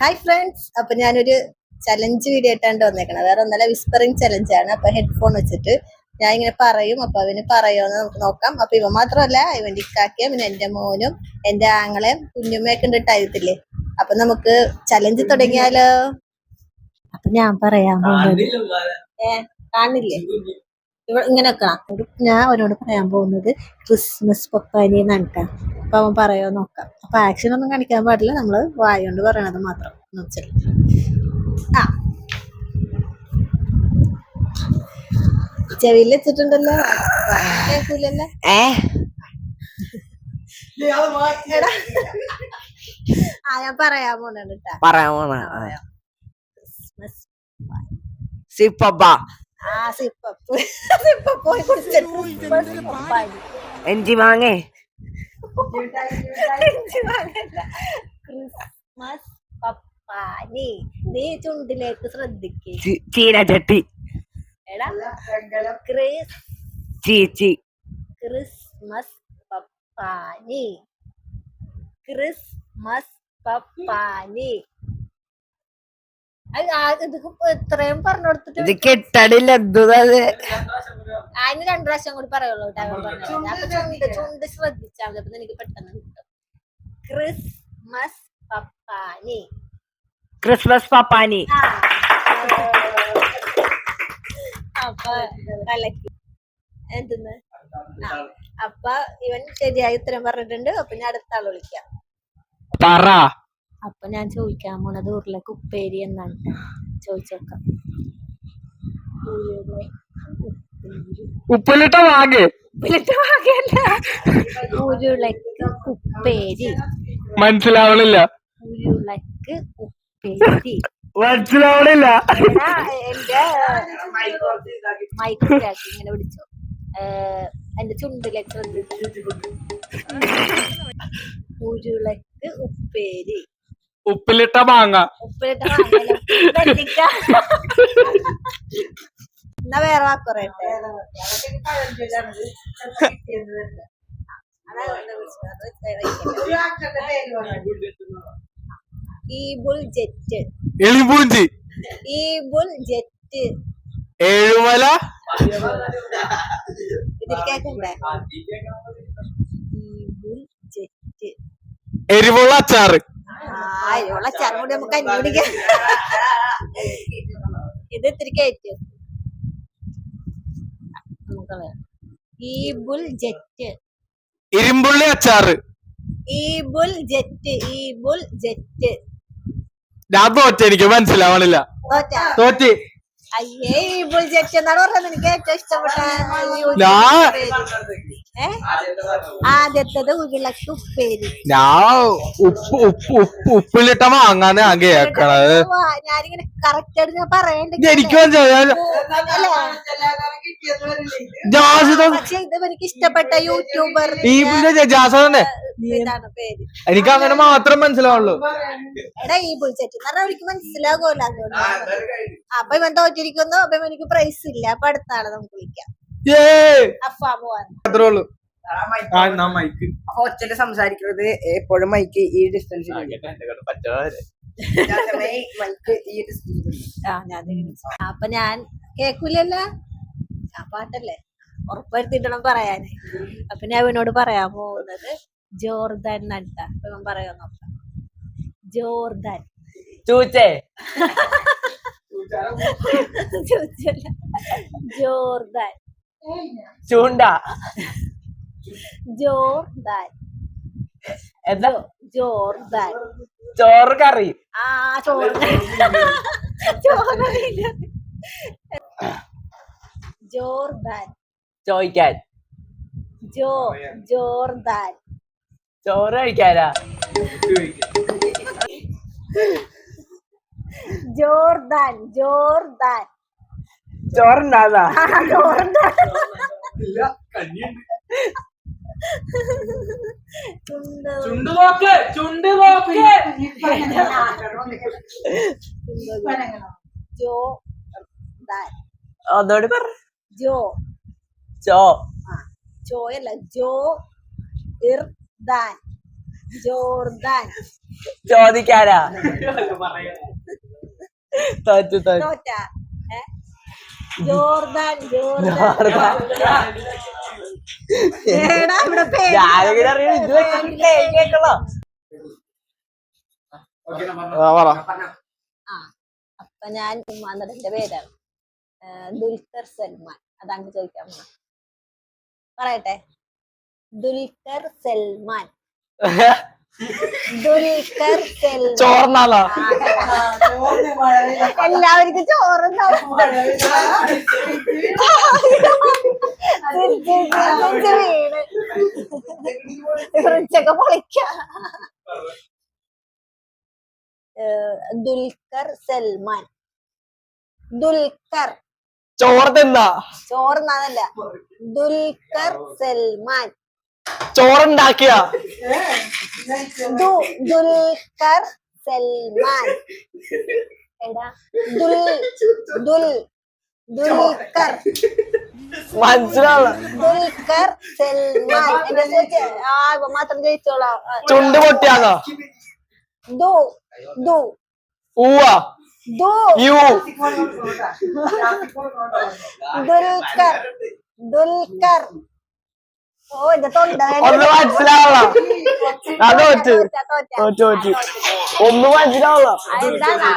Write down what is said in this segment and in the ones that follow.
Hi friends അപ്പൊ ഞാനൊരു challenge video ആയിട്ടാണ് വന്നേക്കണത് വേറെ ഒന്നല്ല വിസ്പറിങ് ചലഞ്ച് ആണ്. അപ്പൊ ഹെഡ്ഫോൺ വെച്ചിട്ട് ഞാൻ ഇങ്ങനെ പറയും. അപ്പൊ അവന് പറയുമെന്ന് നമുക്ക് നോക്കാം. അപ്പൊ ഇവ മാത്രമല്ല ഇവന്റെ ഇക്കാക്കിയും പിന്നെ എന്റെ മോനും എന്റെ ആങ്ങളെയും കുഞ്ഞുമ്മയൊക്കെ ഉണ്ട് ടൈത്തില്ലേ അപ്പൊ നമുക്ക് ചലഞ്ച് തുടങ്ങിയാലോ? അപ്പൊ ഞാൻ പറയാൻ പോകുന്നത്. ഏ കാണില്ലേ? ഇങ്ങനെ വെക്കണം ഞാൻ അവനോട് പറയാൻ പോകുന്നത് ക്രിസ്മസ് പപ്പാനി എന്നാണ് ട്ടാ. അപ്പൊ അവൻ പറയോ നോക്കാം. അപ്പൊ ആക്ഷൻ ഒന്നും കാണിക്കാൻ പാടില്ല. നമ്മൾ വായോണ്ട് പറയണത് മാത്രം. എന്ന് വെച്ചാൽ ആ. ചെവിയിൽ വെച്ചിട്ടുണ്ടല്ലോ. കേൾക്കൂലല്ലോ? ഏ. ആ ഞാൻ പറയാൻ പോണുണ്ട് ട്ടാ. പറയാൻ പോണ ക്രിസ്മസ് സിപ്പപ്പ ആ സിപ്പപ്പ് സിപ്പപ്പ് പോയി കുടിച്ചിട്ട് പപ്പാനി. എഞ്ചി മാങ്ങേ ക്രിസ്മസ് പപ്പാനി. നീ ചുണ്ടിലേക്ക് ശ്രദ്ധിക്കേ. ചി- ചീനച്ചട്ടി എടാ ക്രിസ് ചീച്ചി ക്രിസ്മസ് പപ്പാനി. ക്രിസ്മസ് പപ്പാനി. ഇത്രയും പറഞ്ഞു ഇത് കൊടുത്തിട്ട് കെട്ടടില്ല എന്തത് അതിന് രണ്ടു പ്രാവശ്യം കൂടി പറയുള്ളൂ ചുണ്ട് ചുണ്ട് ശ്രദ്ധിച്ചാൽ അപ്പൊ എനിക്ക് പെട്ടെന്ന് കിട്ടും. ക്രിസ്മസ് പപ്പാനി. ക്രിസ്മസ് പപ്പാനി. അപ്പൊ കലക്കി. എന്തെന്ന്. അപ്പൊ ഇവൻ ശരിയായി ഉത്തരം പറഞ്ഞിട്ടുണ്ട് അപ്പൊ ഞാൻ അടുത്ത ആൾ വിളിക്കാം. പറ. അപ്പൊ ഞാൻ ചോദിക്കാൻ പോണത് ഉരുളക്ക് ഉപ്പേരി എന്നാണ്. ചോദിച്ചോക്കാം. ഉപ്പിലിട്ട വാങ്ങ് ഉപ്പിലിട്ട ഭാഗ്യല്ല ഉരുളക്ക് ഉപ്പേരി. മനസ്സിലാവണില്ല. ഉരുളക്ക് ഉപ്പേരി. മനസ്സിലാവണില്ല. എന്റെ മൈക്ക് ഇങ്ങനെ പിടിച്ചോ. എന്റെ ചുണ്ടിലേക്ക് ഉരുളക്ക് ഉപ്പേരി. ഉപ്പിലിട്ട മാങ്ങ. ഉപ്പിലിട്ട. എന്നാ വേറെ ഈബുൾ ജെറ്റ് എളിപൂഞ്ചി ഈബുൾ ജെറ്റ് ഏഴുമല. ഇതിൽ കേക്കണ്ടേ? ഈബുൾ ജെറ്റ് എരിവുള്ള അച്ചാറ്. ആ ഇവള ചങ്ങോട് നമുക്ക് അന്വേഷിക്കാം. ഇത് ഇത്തിരി കയറ്റ്. E bull jet. ഇരുമ്പുള്ളി അച്ചാറ്. E bull jet E bull jet. ഞാൻ തോറ്റ എനിക്ക് മനസ്സിലാവണില്ല. തോറ്റി? തോറ്റ്. അയ്യേ ഇപ്പോൾ എന്നാണ് പറഞ്ഞത് എനിക്ക് ഏറ്റവും ഇഷ്ടപ്പെട്ട ആദ്യത്തത് ഉരുളക്ക് ഉപ്പേരി. ഞാൻ ഉപ്പ് ഉപ്പ് ഉപ്പ് ഉപ്പിലിട്ട മാങ്ങാന്ന് ഞാൻ കേക്കണത് ഞാനിങ്ങനെ കറക്റ്റ് ആയിട്ട് ഞാൻ പറയണ്ട എനിക്ക് പക്ഷെ ഇത് എനിക്ക് ഇഷ്ടപ്പെട്ട യൂട്യൂബർ ഈ ജാസ തന്നെ. എനിക്ക് അങ്ങനെ മാത്രം മനസ്സിലാവുള്ളൂ. എടാ ഈ പുളിച്ചേറ്റ് എന്ന് പറഞ്ഞാൽ അവർക്ക് മനസ്സിലാകുമല്ലോ അതുകൊണ്ട്. അപ്പൊ ഇവൻ തോറ്റിരിക്കുന്നു അപ്പൊ എനിക്ക് പ്രൈസ് ഇല്ല. അപ്പൊ അടുത്ത ആളെ നമുക്ക് വിളിക്കാം. ഏ അഫാം പോവാൻ അത്രേ ഉള്ളൂ. ആ, എന്നാ മൈക്ക് ഒച്ചൽ സംസാരിക്കുന്നത് എപ്പോഴും മൈക്ക് ഈ ഡിസ്റ്റൻസിൽ മൈക്ക് ഈ ആ ഞാൻ അപ്പൊ ഞാൻ കേക്കൂലല്ലോ? ആ പാട്ടല്ലേ? ഉറപ്പുവരുത്തിട്ടണം പറയാന് അപ്പൊ ഞാൻ അവനോട് പറയാൻ പോകുന്നത് ജോർദൻ നട്ട. പറയാൻ നോക്കാം. ജോർദാൻ. ചൂച്ചേ. ജോർദാൻ. ചൂണ്ട. ജോർദാൻ. എന്താ? ജോർദാൻ. ചോറ് കറി ആ ചോർദാൻ ചോറില്ല ജോർദാൻ. ചോദിക്കാൻ. ജോ ജോർദാൻ. ചോറ് കഴിക്കാനാ? Jordan Jordan. ചോറുണ്ടാതാ ജോർദാൻ. ചുണ്ട് നോക്ക് ചുണ്ട് നോക്ക്. ജോ ദാൻ ഒന്നോട് പറ. ജോ. ചോ. ആ ചോയല്ല ജോ ഇർദാൻ. ജോർദാൻ. ചോദിക്കാനാ? തോറ്റു തോറ്റു? ജോർദാൻ ജോർദാൻ എടാ, ഇവിടെ പേര് ഞാനിങ്ങനെ അറിയണം ഇത് വെച്ചിട്ടില്ലേ കേക്കണോ അപ്പൊ ഞാൻ ഉമ്മാന്നടന്റെ പേരാണ്. ദുൽഖർ സൽമാൻ. അതാണ് ചോദിക്കാൻ. പറയട്ടെ? ദുൽഖർ സൽമാൻ. ചോർന്നാളാ എല്ലാവർക്കും എല്ലാവർക്കും ഫ്രിഡ്ജൊക്കെ പൊളിക്ക. ദുൽഖർ സൽമാൻ. ദുൽഖർ. ചോർന്നാ ചോർന്നാന്നല്ല ദുൽഖർ സൽമാൻ. ചോറുണ്ടാക്കിയ. ദുൽഖർ സൽമാൻ. എടാ ദുൽ ദുൽ ദുൽഖർ. ദുൽഖർ സൽമാൻ. എന്റെ ചോദിച്ച? ആ മാത്രം ജയിച്ചോളാം. ചുണ്ട് പൊട്ടിയാന്നോ? ദു ദു. ഊവാ ദു. യു. ദുൽഖർ ദുൽഖർ. ഓ ഇത് തൊണ്ട ഒന്ന് മനസ്സിലാവുള്ള അത് തോറ്റ്. തോറ്റ, തോറ്റ. ഒന്ന് മനസ്സിലാവുള്ള എന്താണ്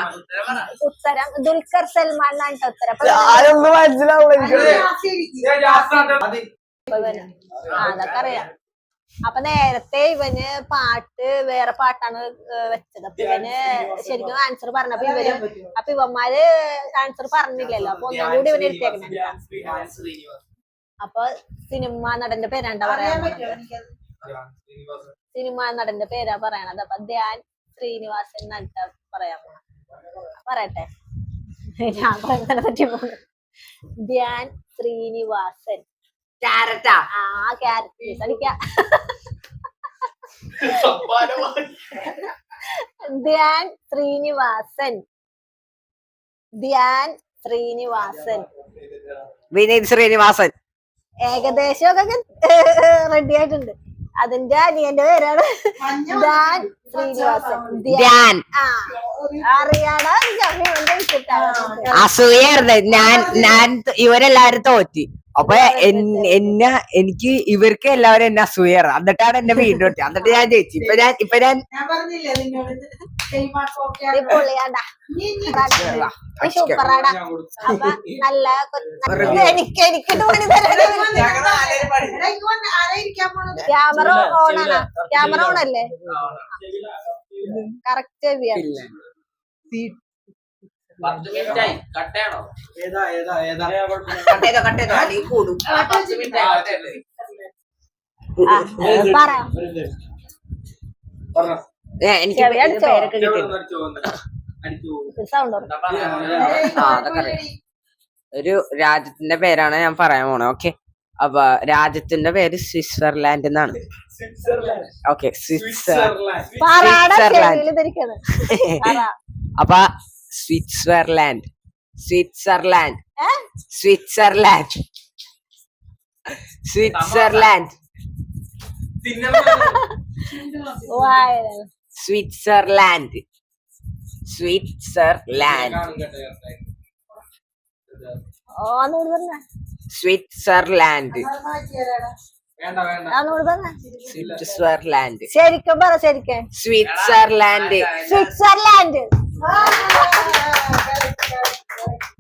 ഉത്തരം ദുൽഖർ സൽമാൻ ആണ് ഉത്തരം. ആരൊന്നും ആ അതൊക്കെ അറിയാം. അപ്പൊ നേരത്തെ ഇവന് പാട്ട് വേറെ പാട്ടാണ് വെച്ചത്. അപ്പൊ ഇവന് ശരിക്കും ആൻസർ പറഞ്ഞപ്പോ ഇവർ അപ്പൊ ഇവന്മാര് ആൻസർ പറഞ്ഞില്ലല്ലോ. അപ്പൊ ഒന്നും കൂടി ഇവന് എടുത്തേക്കണ. അപ്പൊ സിനിമ നടന്റെ പേരാണ്ടാ പറയാൻ. സിനിമ നടന്റെ പേരാ പറയണത് അപ്പൊ ധ്യാൻ ശ്രീനിവാസൻ എന്നിട്ട് പറയാൻ പോണത് പറയട്ടെ. ഞാൻ പറയുന്നതിനെ പറ്റി ധ്യാൻ ശ്രീനിവാസൻ. ക്യാരറ്റാ? ആ അടിക്കാം ധ്യാൻ ശ്രീനിവാസൻ. ധ്യാൻ ശ്രീനിവാസൻ. വിനീത് ശ്രീനിവാസൻ. ഏകദേശം ഒക്കെ റെഡി ആയിട്ടുണ്ട്. അതിന്റെ അനിയന്റെ പേരാണ് ധ്യാൻ ശ്രീനിവാസൻ. ധ്യാൻ. അറിയാടാ ഞാൻ അസൂയായിരുന്നു ഞാൻ ഞാൻ ഇവരെല്ലാരും തോറ്റി. അപ്പൊ എന്നെ എനിക്ക് ഇവർക്ക് എല്ലാവരും എന്നെ അസൂയാറ് എന്നിട്ടാണ് എന്റെ വീണ്ടും. എന്നിട്ട് ഞാൻ ജയിച്ചു. ഇപ്പൊ ഞാൻ ഇപ്പൊ ഞാൻ പൊളിയാടാ സൂപ്പറാടാ അപ്പൊ നല്ല എനിക്ക് എനിക്ക് തോന്നി ക്യാമറ ഓൺ ആണ്. ക്യാമറ ഓൺ അല്ലേ? കറക്റ്റ് കട്ടയാണോ? കട്ട് ചെയ്തോ, കട്ട് ചെയ്തോ, അല്ലെങ്കിൽ കൂടും. പത്ത് എനിക്ക്? പേരൊക്കെ ഒരു രാജ്യത്തിന്റെ പേരാണ് ഞാൻ പറയാൻ പോണേ ഓക്കെ? അപ്പൊ രാജ്യത്തിന്റെ പേര് സ്വിറ്റ്സർലാൻഡ് എന്നാണ്. Okay Switzerland. അപ്പൊ Switzerland. Switzerland. Switzerland. Switzerland. Switzerland Switzerland Switzerland Switzerland ശരിക്കും പറ ശരിക്കും. സ്വിറ്റ്സർലാൻഡ് സ്വിറ്റ്സർലാൻഡ്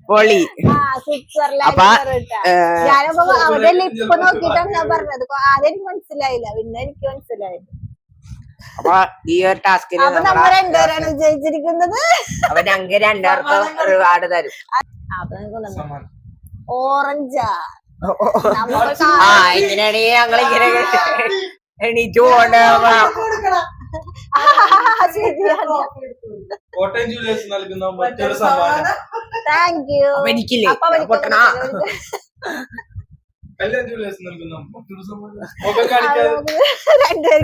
പൊളി. അപ്പൊ, ഞാനപ്പോ അവന്റെ ലിപ്പ് നോക്കിയിട്ടാണ് ഞാൻ പറഞ്ഞത്. ആദ്യം മനസ്സിലായില്ല. പിന്നെ എനിക്ക് മനസ്സിലായി അപ്പൊ ഈ ഒരു ടാസ്കിൽ അപ്പൊ നമ്മ രണ്ടുപേരാണ് വിജയിച്ചിരിക്കുന്നത്. അപ്പൊ ഞങ്ങൾക്ക് രണ്ടുപേർക്കും റിവാർഡ് തരും. അപ്പൊ നമുക്ക് ഓറഞ്ചാ. ആ ഇങ്ങനെയാണെങ്കിൽ ഞങ്ങൾ ഇങ്ങനെ എണീറ്റ് പോകണ്ട. കോട്ടയം ജൂലിയസ് നൽകുന്ന മറ്റൊരു സമ്മാനം. താങ്ക് യു അപ്പൊ എനിക്കില്ലേ? അപ്പൊ പൊട്ടണ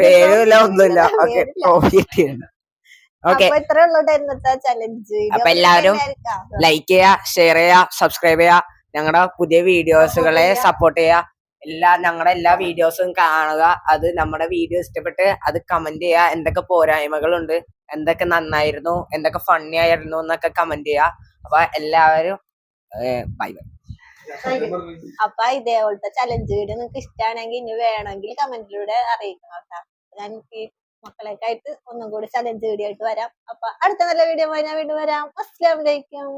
പേരുമില്ല ഒന്നുമില്ല ഓക്കെ ട്രോഫി കിട്ടിയിട്ടുണ്ട്. ഓക്കെ. അപ്പൊ എല്ലാവരും ലൈക്ക് ചെയ്യുക ഷെയർ ചെയ്യുക സബ്സ്ക്രൈബ് ചെയ്യുക. ഞങ്ങളുടെ പുതിയ വീഡിയോസുകളെ സപ്പോർട്ട് ചെയ്യുക. എല്ലാ ഞങ്ങളുടെ എല്ലാ വീഡിയോസും കാണുക. അത് നമ്മുടെ വീഡിയോ ഇഷ്ടപ്പെട്ട് അത് കമന്റ് ചെയ്യുക. എന്തൊക്കെ പോരായ്മകളുണ്ട് എന്തൊക്കെ നന്നായിരുന്നു എന്തൊക്കെ ഫണ്ണി ആയിരുന്നു എന്നൊക്കെ കമന്റ് ചെയ്യുക. അപ്പൊ എല്ലാവരും ബൈ ബൈ അപ്പൊ ഇതേപോലത്തെ ചലഞ്ച് വീഡിയോ നിങ്ങൾക്ക് ഇഷ്ടമാണെങ്കിൽ ഇനി വേണമെങ്കിൽ കമന്റിലൂടെ അറിയിക്കണം കേട്ടോ. ഞാൻ ഈ മക്കളൊക്കെ ആയിട്ട് ഒന്നും കൂടി ചലഞ്ച് വീഡിയോ ആയിട്ട് വരാം. അപ്പൊ അടുത്ത നല്ല വീഡിയോ ഞാൻ വീണ്ടും വരാം. അസ്സലാമലൈക്കും